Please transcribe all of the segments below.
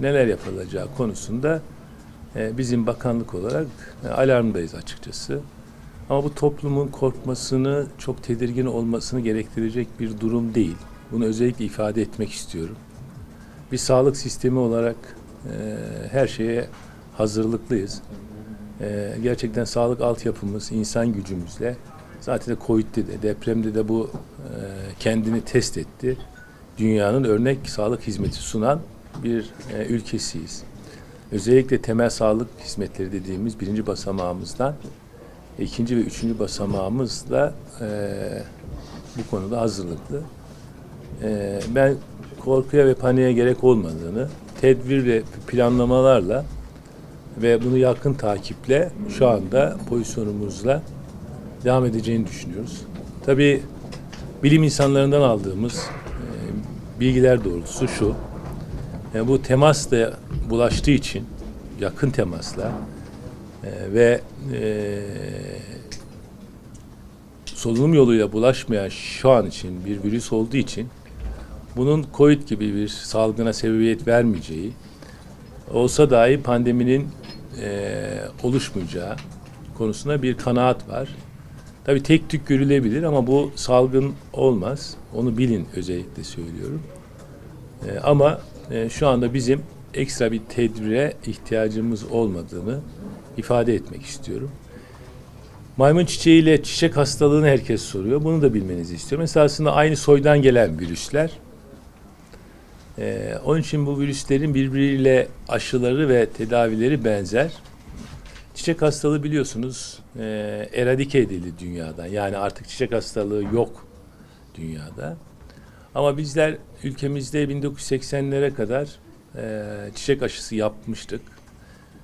neler yapılacağı konusunda e, bizim bakanlık olarak e, alarmdayız açıkçası. Ama bu toplumun korkmasını, çok tedirgin olmasını gerektirecek bir durum değil. Bunu özellikle ifade etmek istiyorum. Bir sağlık sistemi olarak e, her şeye hazırlıklıyız. Gerçekten sağlık altyapımız, insan gücümüzle zaten de Covid'de de, depremde de bu kendini test etti. Dünyanın örnek sağlık hizmeti sunan bir e, ülkesiyiz. Özellikle temel sağlık hizmetleri dediğimiz birinci basamağımızdan ikinci ve üçüncü basamağımızla e, bu konuda hazırlıklı. E, ben korkuya ve paniğe gerek olmadığını, tedbir ve planlamalarla ve bunu yakın takiple şu anda pozisyonumuzla devam edeceğini düşünüyoruz. Tabii bilim insanlarından aldığımız e, bilgiler doğrultusu şu. E, bu temas da bulaştığı için yakın temasla e, ve e, solunum yoluyla bulaşmayan şu an için bir virüs olduğu için bunun COVID gibi bir salgına sebebiyet vermeyeceği olsa dahi pandeminin e, oluşmayacağı konusunda bir kanaat var. Tabii tek tük görülebilir ama bu salgın olmaz. Onu bilin özellikle söylüyorum. E, ama e, şu anda bizim ekstra bir tedbire ihtiyacımız olmadığını ifade etmek istiyorum. Maymun çiçeğiyle çiçek hastalığını herkes soruyor. Bunu da bilmenizi istiyorum. Esasında aynı soydan gelen virüsler. Ee, onun için bu virüslerin birbiriyle aşıları ve tedavileri benzer. Çiçek hastalığı biliyorsunuz e, eradike edildi dünyadan. Yani artık çiçek hastalığı yok dünyada. Ama bizler ülkemizde 1980'lere kadar e, çiçek aşısı yapmıştık.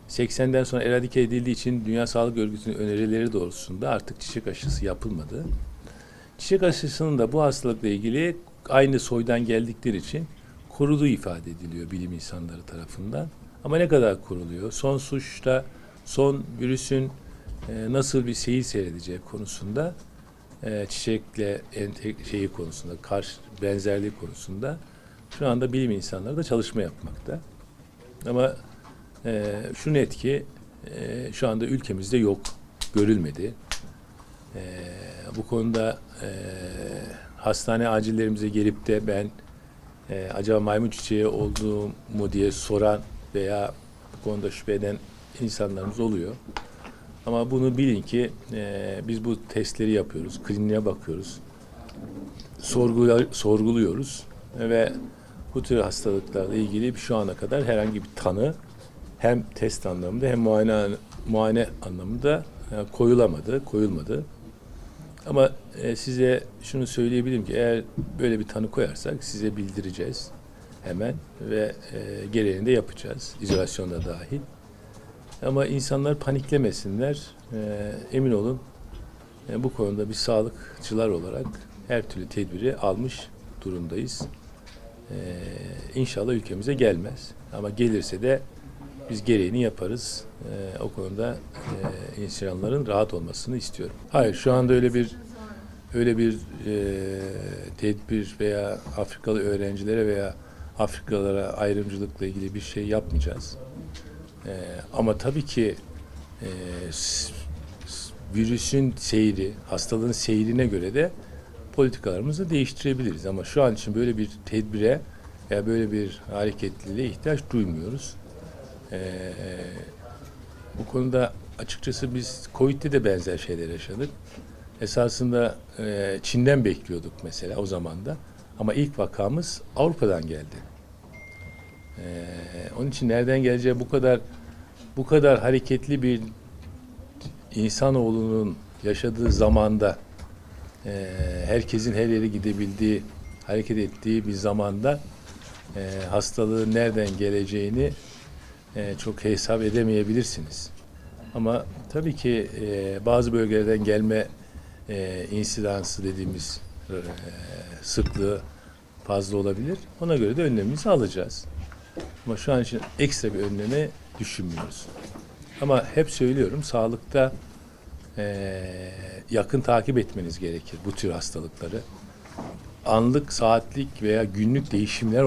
80'den sonra eradike edildiği için Dünya Sağlık Örgütü'nün önerileri doğrultusunda artık çiçek aşısı yapılmadı. Çiçek aşısının da bu hastalıkla ilgili aynı soydan geldikleri için koruduğu ifade ediliyor bilim insanları tarafından. Ama ne kadar koruluyor? Son suçta son virüsün e, nasıl bir seyir seyredeceği konusunda e, çiçekle entek şeyi konusunda karşı benzerliği konusunda şu anda bilim insanları da çalışma yapmakta. Ama e, şu net ki e, şu anda ülkemizde yok, görülmedi. E, bu konuda e, hastane acillerimize gelip de ben e, acaba maymun çiçeği olduğu mu diye soran veya bu konuda şüphe eden insanlarımız oluyor. Ama bunu bilin ki e, biz bu testleri yapıyoruz, kliniğe bakıyoruz, sorgula, sorguluyoruz ve bu tür hastalıklarla ilgili şu ana kadar herhangi bir tanı hem test anlamında hem muayene muayene anlamında e, koyulamadı, koyulmadı. Ama e, size şunu söyleyebilirim ki eğer böyle bir tanı koyarsak size bildireceğiz hemen ve e, gereğini de yapacağız. İzolasyonda dahil. Ama insanlar paniklemesinler. E, emin olun e, bu konuda bir sağlıkçılar olarak her türlü tedbiri almış durumdayız. E, inşallah ülkemize gelmez. Ama gelirse de biz gereğini yaparız. E, o konuda e, insanların rahat olmasını istiyorum. Hayır şu anda öyle bir öyle bir e, tedbir veya Afrikalı öğrencilere veya Afrikalılara ayrımcılıkla ilgili bir şey yapmayacağız. E, ama tabii ki e, virüsün seyri, hastalığın seyrine göre de politikalarımızı değiştirebiliriz. Ama şu an için böyle bir tedbire veya böyle bir hareketliliğe ihtiyaç duymuyoruz. Ee, bu konuda açıkçası biz Covid'de de benzer şeyler yaşadık. Esasında e, Çin'den bekliyorduk mesela o zaman da. Ama ilk vakamız Avrupa'dan geldi. Ee, onun için nereden geleceği bu kadar bu kadar hareketli bir insanoğlunun yaşadığı zamanda e, herkesin her yere gidebildiği, hareket ettiği bir zamanda e, hastalığın nereden geleceğini e, çok hesap edemeyebilirsiniz. Ama tabii ki e, bazı bölgelerden gelme e, insidansı dediğimiz e, sıklığı fazla olabilir. Ona göre de önlemimizi alacağız. Ama şu an için ekstra bir önleme düşünmüyoruz. Ama hep söylüyorum sağlıkta e, yakın takip etmeniz gerekir bu tür hastalıkları. Anlık, saatlik veya günlük değişimler